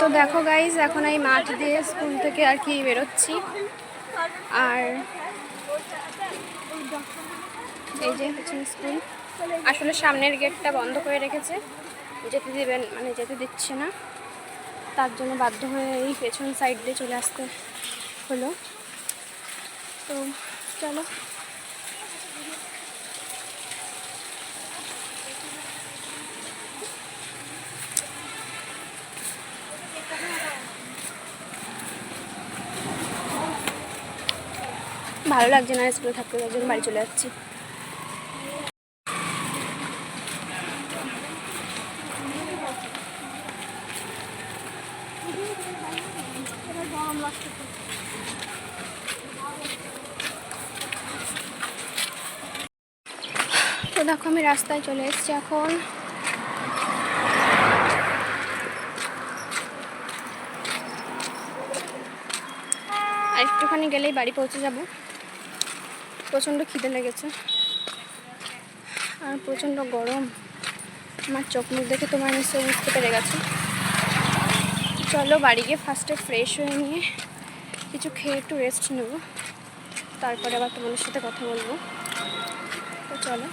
তো দেখো গাইজ এখন এই মাঠ দিয়ে স্কুল থেকে আর কি বেরোচ্ছি। আর এই যে হচ্ছে স্কুল। আসলে সামনের গেটটা বন্ধ করে রেখেছে। যেতে দিবেন মানে যেতে দিচ্ছে না। তার জন্য বাধ্য হয়ে এই পেছন সাইড দিয়ে চলে আসতে হলো। তো চলো। ভালো লাগছে না, স্কুলে থাকতে তার জন্য বাড়ি চলে যাচ্ছি। তো দেখো, আমি রাস্তায় চলে এসেছি এখন। একটুখানি গেলেই বাড়ি পৌঁছে যাব। প্রচণ্ড খিদে লেগেছে। আর প্রচণ্ড গরম। আমার চোখ মুখ দেখে তোমার নিশ্চয়ই বুঝতে পেরে গেছে। চলো বাড়ি গিয়ে ফার্স্টে ফ্রেশ হয়ে নিয়ে কিছু খেয়ে একটু রেস্ট নেব। তারপরে আবার তোমাদের সাথে কথা বলব। তো চলো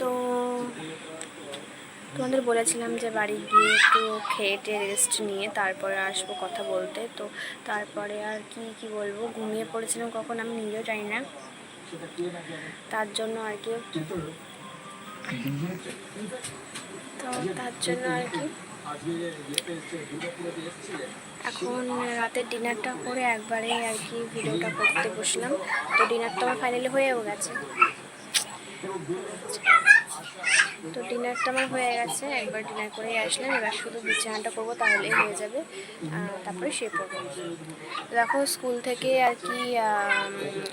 তো তোমাদের বলেছিলাম যে বাড়ি গিয়ে একটু খেয়ে রেস্ট নিয়ে তারপরে আসব কথা বলতে। তো তারপরে আর কি কি বলব? ঘুমিয়ে পড়েছিলাম কখন আমি নিজেও জানি না। তার জন্য আর কি। তো তার জন্য আর কি। এখন রাতের ডিনারটা করে একবারে আর কি ভিডিওটা করতে বসলাম। তো ডিনারটা আমার ফাইনালি হয়েও গেছে। তো ডিনারটা আমার হয়ে গেছে, একবার ডিনার করেই আসলাম। এবার শুধু বিছানাটা করব, তাহলেই হয়ে যাবে। তারপরে সে পড়ব। দেখো, স্কুল থেকে আর কি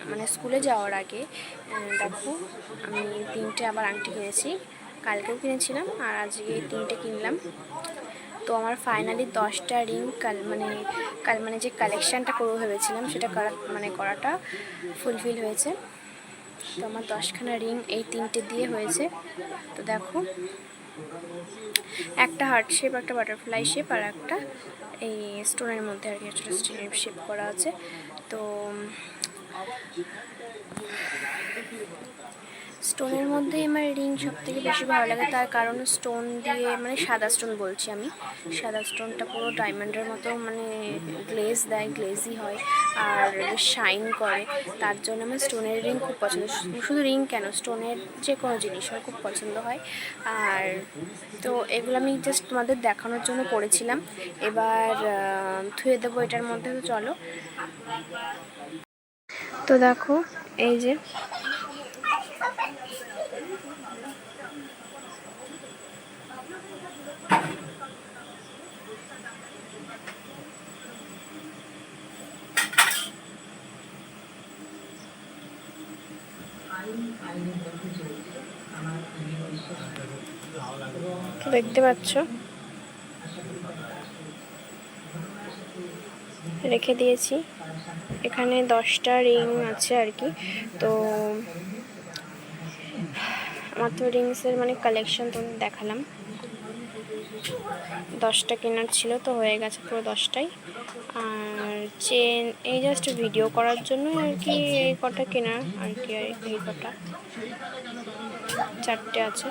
মানে স্কুলে যাওয়ার আগে দেখো, আমি তিনটে আবার আংটি কিনেছি। কালকেও কিনেছিলাম আর আজকে তিনটে কিনলাম। তো আমার ফাইনালি দশটা রিং কাল মানে কাল মানে যে কালেকশানটা করব ভেবেছিলাম, সেটা করা মানে করাটা ফুলফিল হয়েছে। তো আমার দশখানা রিং এই তিনটে দিয়ে হয়েছে। তো দেখো, একটা হার্ট শেপ একটা বাটারফ্লাই শেপ আর একটা এই স্টোনের মধ্যে আর কি একটা স্টিলের শেপ করা আছে। তো স্টোনের মধ্যেই আমার রিং সব থেকে বেশি ভালো লাগে। তার কারণ স্টোন দিয়ে মানে সাদা স্টোন বলছি আমি। সাদা স্টোনটা পুরো ডায়মন্ডের মতো মানে গ্লেজ দেয় গ্লেজি হয় আর শাইন করে। তার জন্য আমার স্টোনের রিং খুব পছন্দ। শুধু রিং কেন? স্টোনের যে কোনো জিনিস আমার খুব পছন্দ হয়। আর তো এগুলো আমি জাস্ট তোমাদের দেখানোর জন্য পড়েছিলাম। এবার ধুয়ে দেবো এটার মধ্যে, তো চলো। তো দেখো, এই যে দেখতে পাচ্ছ? রেখে দিয়েছি। এখানে দশটা রিং আছে আর কি। তো আমার তো রিংসের মানে কালেকশন তো দেখালাম। দশটা কেনার ছিল তো হয়ে গেছে পুরো দশটাই। আর চেন, এই জাস্ট ভিডিও করার জন্য আর কি এই কটা কেনার আর কি এই কটা। চারটে আছে।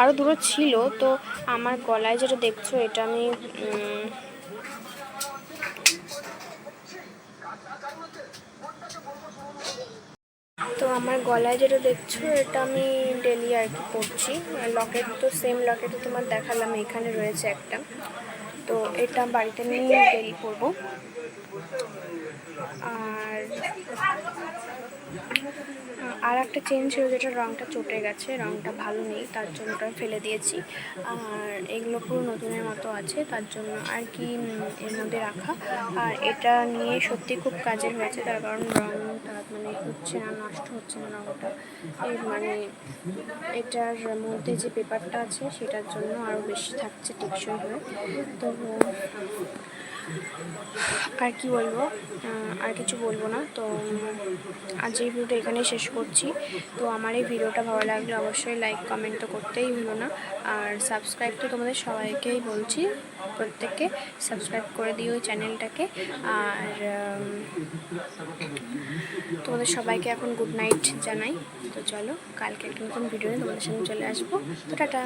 আরও দুটো ছিল, তো আমার গলায় যেটা দেখছ এটা আমি তো আমার গলায় যেটা দেখছ, এটা আমি ডেলি আর কি পরছি। লকেট তো সেম লকেট তোমার দেখালাম, এখানে রয়েছে একটা। তো এটা বাড়িতে নিয়ে বেরিয়ে পড়ব আর আর একটা চেন ছিল যেটা রঙটা চটে গেছে রঙটা ভালো নেই, তার জন্য ওটা ফেলে দিয়েছি। আর এগুলো পুরো নতুনের মতো আছে, তার জন্য আর কি এর মধ্যে রাখা। আর এটা নিয়ে সত্যি খুব কাজের হয়েছে, তার কারণ রঙটা মানে হচ্ছে না, নষ্ট হচ্ছে না রঙটা এর মানে এটার মধ্যে যে পেপারটা আছে সেটার জন্য আরও বেশি থাকছে, টেকসই হয়ে। তো আর কি বলব? আর কিছু বলব না। তো আজ এই ভিডিওটা এখানেই শেষ করছি। তো আমার এই ভিডিওটা ভালো লাগলে অবশ্যই লাইক কমেন্ট তো করতেই ভুলো না। আর সাবস্ক্রাইব তো তোমাদের সবাইকেই বলছি। প্রত্যেককে সাবস্ক্রাইব করে দিও চ্যানেলটাকে। আর তোমাদের সবাইকে এখন গুড নাইট জানাই। তো চলো, কালকে একটা নতুন ভিডিও নিয়ে তোমাদের সামনে চলে আসব। তো টাটা!